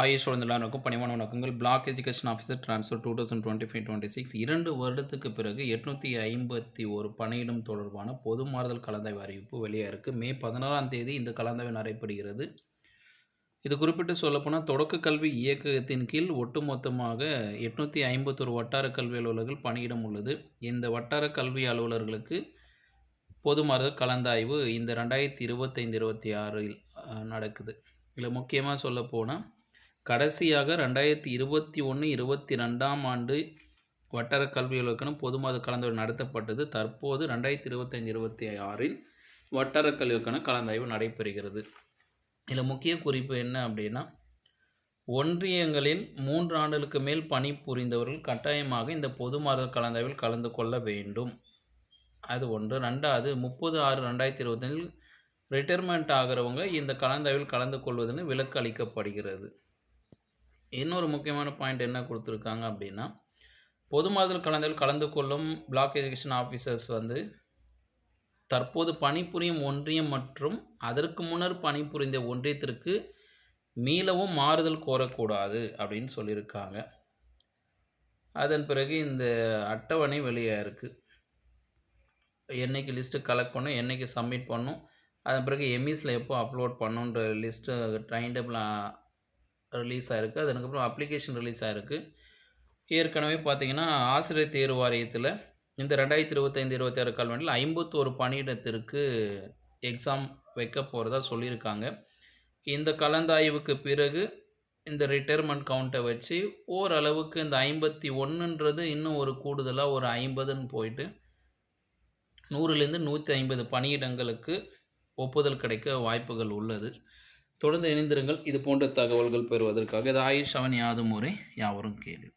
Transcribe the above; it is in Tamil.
ஆயுஷ் எல்லாருக்கும் பணிவான வணக்கங்கள். Block education officer transfer two thousand twenty five twenty six இரண்டு வருடத்துக்கு பிறகு எட்நூற்றி ஐம்பத்தி ஒரு பணியிடம் தொடர்பான பொது மாறுதல் கலந்தாய்வு அறிவிப்பு வெளியாக இருக்குது மே பதினாறாம் தேதி இந்த கலந்தாய்வு நடைபெறுகிறது. இது குறிப்பிட்டு சொல்லப்போனால் தொடக்க கல்வி இயக்கத்தின் கீழ் ஒட்டுமொத்தமாக எட்நூற்றி ஐம்பத்தொரு வட்டார கல்வி அலுவலர்கள் பணியிடம் உள்ளது. இந்த வட்டார கல்வி அலுவலர்களுக்கு பொது மாறுதல் கலந்தாய்வு இந்த ரெண்டாயிரத்தி இருபத்தைந்து இருபத்தி ஆறில் நடக்குது. இதில் முக்கியமாக சொல்லப்போனால் கடைசியாக ரெண்டாயிரத்தி இருபத்தி ஒன்று இருபத்தி ரெண்டாம் ஆண்டு வட்டார கல்வி இலக்கணம் பொதுமத கலந்தாய்வு நடத்தப்பட்டது. தற்போது ரெண்டாயிரத்தி இருபத்தைந்து இருபத்தி ஆறில் வட்டார கல்விக்கான கலந்தாய்வு நடைபெறுகிறது. இதில் முக்கிய குறிப்பு என்ன அப்படின்னா ஒன்றியங்களில் மூன்று ஆண்டுகளுக்கு மேல் பணி புரிந்தவர்கள் கட்டாயமாக இந்த பொது மாத கலந்தாய்வில் கலந்து கொள்ள வேண்டும். அது ஒன்று. ரெண்டாவது முப்பது ஆறு ரெண்டாயிரத்தி இருபத்தஞ்சில் ரிட்டைர்மெண்ட் ஆகிறவங்க இந்த கலந்தாய்வில் கலந்து கொள்வதுன்னு விலக்கு அளிக்கப்படுகிறது. இன்னொரு முக்கியமான பாயிண்ட் என்ன கொடுத்துருக்காங்க அப்படின்னா பொது மாதல் கலந்தாய்வில் கலந்து கொள்ளும் பிளாக் எஜுகேஷன் ஆஃபீஸர்ஸ் வந்து தற்போது பணிபுரியும் ஒன்றியம் மற்றும் அதற்கு முன்னர் பணிபுரிந்த ஒன்றியத்திற்கு மீளவும் மாறுதல் கோரக்கூடாது அப்படின்னு சொல்லியிருக்காங்க. அதன் பிறகு இந்த அட்டவணை வெளியாக இருக்குது என்னைக்கு லிஸ்ட்டு கலெக்ட் பண்ணும் என்றைக்கு சப்மிட் பண்ணும் அதன் பிறகு எம்இஸில் எப்போ அப்லோட் பண்ணுன்ற லிஸ்ட்டு டைம் டேபிள் ரிலீஸ் ஆகிருக்கு அதுக்கப்புறம் அப்ளிகேஷன் ரிலீஸ் ஆகிருக்கு ஏற்கனவே பார்த்தீங்கன்னா ஆசிரியர் தேர்வு வாரியத்தில் இந்த ரெண்டாயிரத்தி இருபத்தைந்து இருபத்தி ஆறு கல்வெண்டில் ஐம்பத்தோரு பணியிடத்திற்கு எக்ஸாம் வைக்க போகிறதா சொல்லியிருக்காங்க. இந்த கலந்தாய்வுக்கு பிறகு இந்த ரிட்டையர்மெண்ட் கவுண்ட்டை வச்சு ஓரளவுக்கு இந்த ஐம்பத்தி ஒன்றுன்றது இன்னும் ஒரு கூடுதலாக ஒரு ஐம்பதுன்னு போயிட்டு நூறுலேருந்து நூற்றி ஐம்பது பணியிடங்களுக்கு ஒப்புதல் கிடைக்க வாய்ப்புகள் உள்ளது. தொடர்ந்து இணைந்திருங்கள். இது போன்ற தகவல்கள் பெறுவதற்காக இது ஆயுஷ் அவன் யாதும் முறை யாவரும் கேளு.